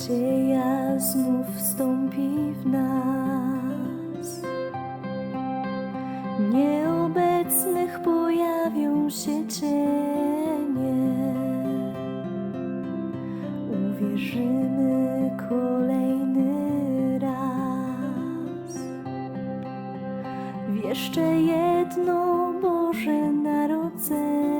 nadzieja znów wstąpi w nas. Nieobecnych pojawią się cienie. Uwierzymy kolejny raz w jeszcze jedno Boże Narodzenie.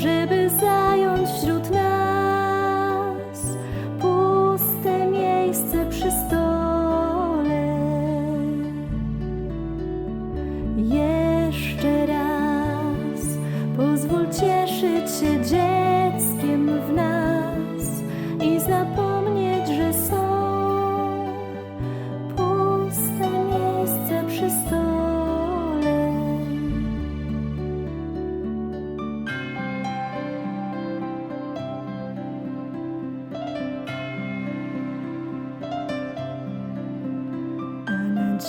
żeby zająć wśród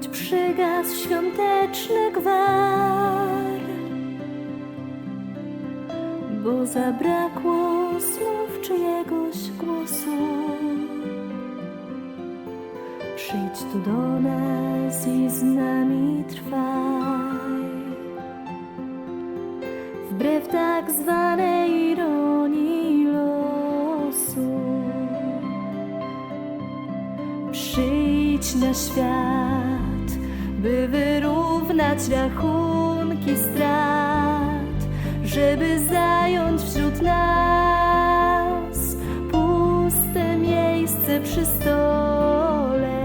choć przygasł świąteczny gwar, bo zabrakło znów czyjegoś głosu. Przyjdź tu do nas i z nami trwaj. Wbrew tak zwanej ironii losu. Przyjdź na świat, by wyrównać rachunki strat, żeby zająć wśród nas puste miejsce przy stole.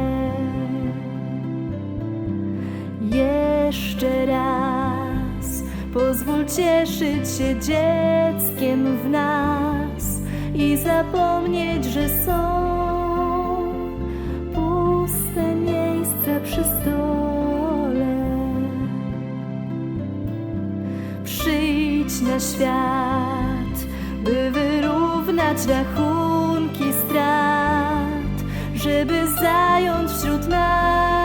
Jeszcze raz pozwól cieszyć się dzieckiem w nas i zapomnieć, że są świat, by wyrównać rachunki strat, żeby zająć wśród nas